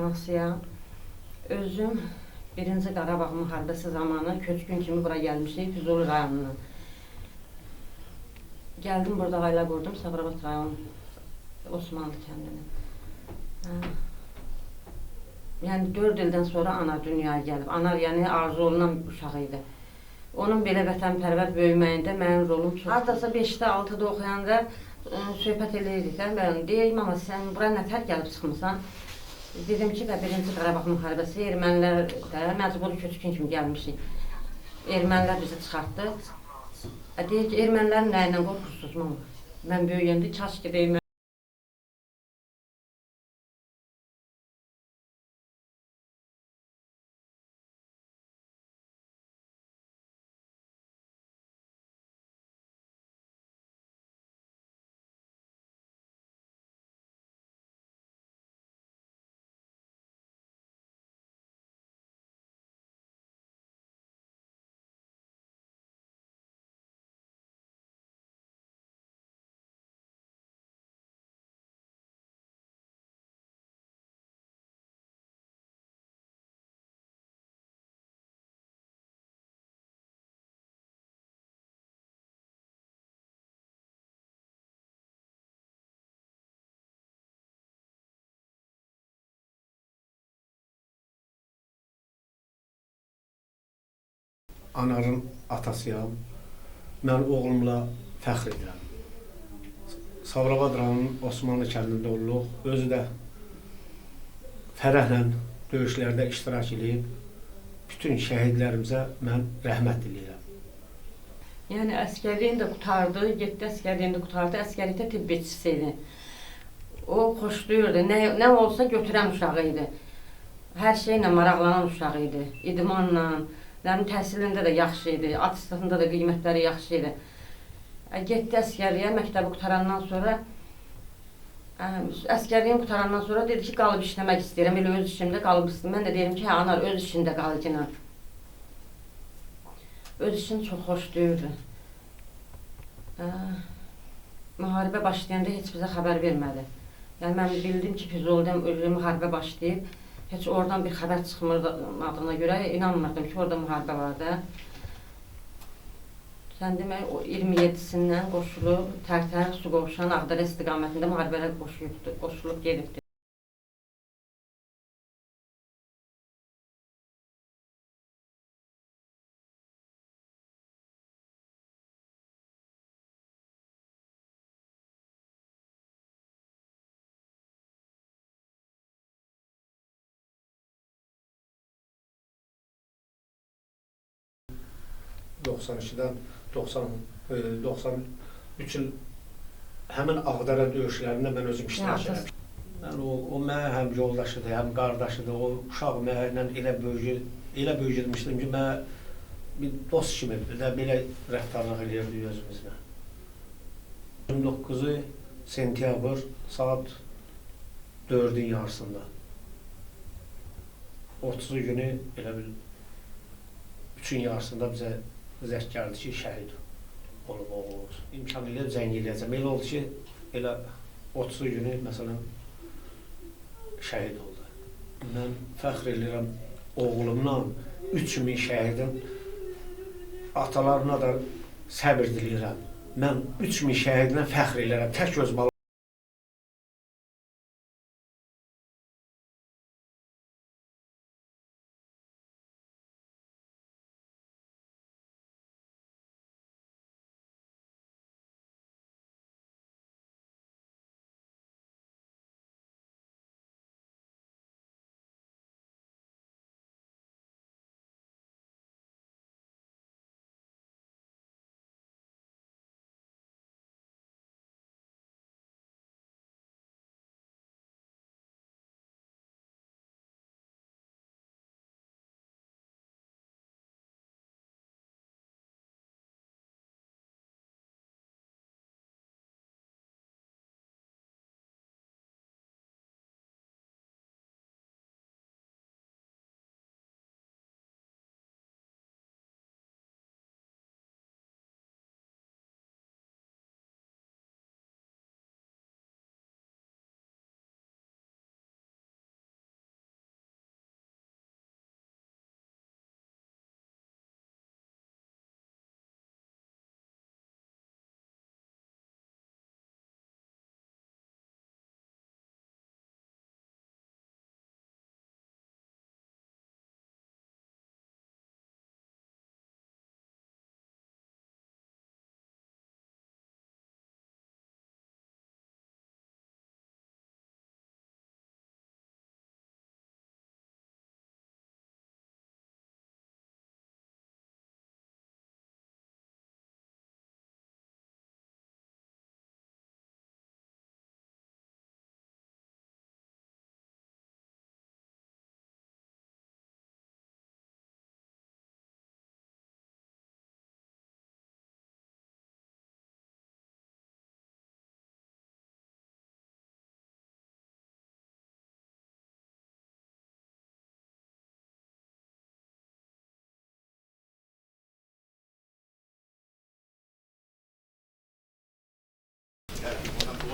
Anasıya özüm birinci Qarabağ müharibəsi zamanı köçkün kimi bura gəlmişik Füzuli rayonundan. Gəldim burada ailə qurdum Sabirabad rayon Osmanlı kəndinə. Hə. Yəni 4 ildən sonra ana dünyaya gəlib. Ana yəni arzu olunan uşaq idi. Onun belə vətənpərvər böyüməyində mənim rolum çox. Hardasa 5-də, 6-da oxuyanda ə, söhbət eləyirdik də. Mən deyim, amma sən bura nətər gəlib çıxmısan? Dedim ki, birinci Qarabağ müharibəsi ermənilər də məcburi köçkün kimi gəlmişik. Ermənilər bizi çıxartdı. Ə, Deyir ki, ermənilərin nəyindən qorxursunuz mama? Mən böyüyəndə kaş ki Anarın atasıyam. Mən oğlumla fəxr edirəm. Savrabad rayonunun Osmanlı kəndində oluruq. Özü də fərəhlə döyüşlərdə iştirak edib bütün şəhidlərimizə mən rəhmət diləyirəm. Yəni əskərliyin də qutardı, getdi əskərliyin də qutardı, əskərlikdə tibbiyçisi idi. O xoşlayırdı, nə, nə olsa götürən uşağı idi. Hər şeylə maraqlanan uşağı idi. İdmanla, yəni təhsilində də yaxşı idi, attestatında da qiymətləri yaxşı idi. Ə, Getdi əskərliyə, məktəbi qutarandan sonra ə, əskərliyin qutarandan sonra dedi ki, qalıb işləmək istəyirəm, elə öz işimdə qalıb istəyirəm. Mən də deyirəm ki, hə, anar öz işində qal ki, öz işini çox xoşlayırdı. Hə, müharibə başlayanda heç bizə xəbər vermədi. Yəni mən bildim ki, Füzulidən ölü müharibə başlayıb. Heç oradan bir xəbər çıxmadığına görə inanmırdım ki, orada müharibə var da. Sən demək o 27-sindən qoşulub Tərtər, Suqovuşan, Ağdərə istiqamətində müharibələr qoşulubdu, qoşulub gedibdi. 92-dən 90 e, 93 il həmin Ağdərə döyüşlərində mən özüm iştirak. Yəni o, o mənə həm yoldaşıdır, həm qardaşıdır. O uşaq mənlə elə böyücü, elə böyüdülmüşdüm ki, mən bir dost kimi də belə rəftarlıq eləyirdi özümüzlə. 29 sentyabr saat 4-ün yarısında. 30 günü elə bil üçün yarısında bizə gəldi ki, şəhid olub oğlumuz. İmkan ilə zəng eləyəcəm. Elə oldu ki, elə 30 günü məsələn şəhid oldu. Mən fəxr edirəm oğlumla 3000 şəhidin atalarına da səbir diləyirəm. Mən 3000 şəhidlə fəxr edirəm. Tək öz balam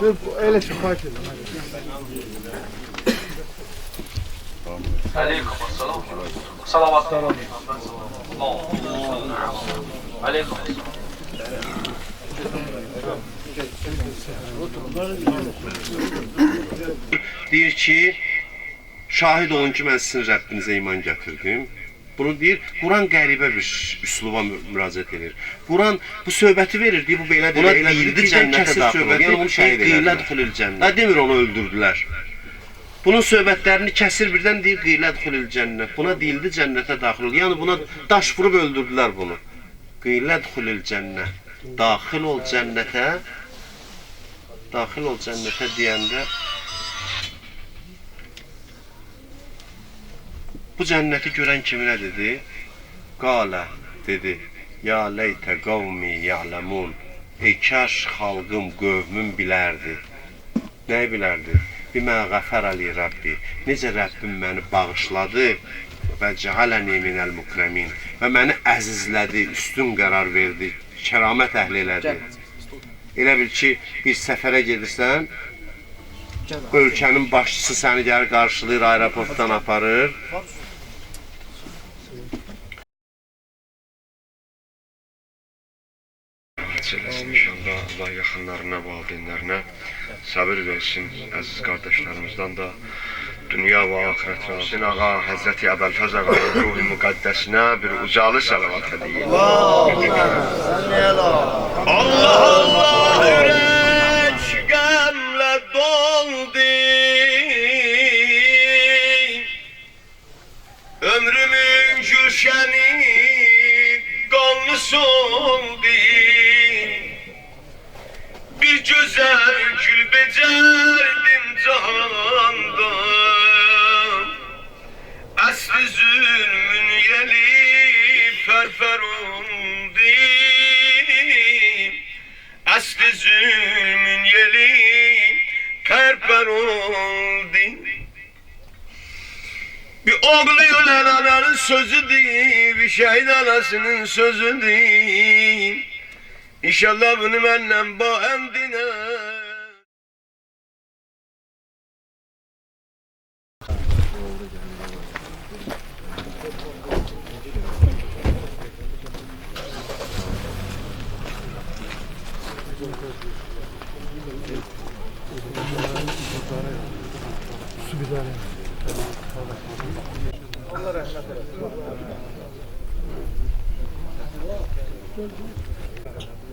Dur, elə şifaət edin. عليكم السلام صلوات الله عليكم Deyir ki, şahid olun ki, mən sizin Rəbbinizə iman gətirdim. Bunu deyir, Quran qəribə bir üsluba mü- müraciət edir. Quran bu söhbəti verir, deyir, bu belə Buna elə deyildi, cənnətə daxil daxil ol. olur. Yəni onu şəhid elədilər. duxulil cənnət. Ha demir onu öldürdülər. Bunun söhbətlərini kəsir birdən deyir qıylə duxulil cənnət. Buna deyildi cənnətə daxil ol. Yəni buna daş vurub öldürdülər bunu. Qıylə duxulil cənnət. Daxil ol cənnətə. Daxil ol cənnətə deyəndə Bu cənnəti görən kimi nə dedi? Qala dedi. Ya leytə qavmi ya'lemun. Ey kaş xalqım, qövmüm bilərdi. Nəyi bilərdi? Bimə qəfər ali Rəbbi. Necə Rəbbim məni bağışladı və cəaləni minəl mukremin və məni əzizlədi, üstün qərar verdi, kəramət əhli elədi. Elə bil ki, bir səfərə gedirsən, ölkənin başçısı səni gəlir qarşılayır, aeroportdan aparır. Eləsin inşallah Allah yaxınlarına, valideynlərinə sabır versin, əziz qardaşlarımızdan da dünya və axirət razı. Ağa Həzrəti Əbəlfəz ağanın ruhi müqəddəsinə bir ucalı salavat edeyim. Allah Allah ürək Gözəl gül becərdim cahanda. Əsli zülmün yeli fərfər oldu. Əsli zülmün yeli fərfər oldu. Bir oğlu ölen ananın sözüdür, bir şehit anasının sözüdür. İnşallah bunu benle bağımdine. Su bir tane. Allah rahmet eylesin.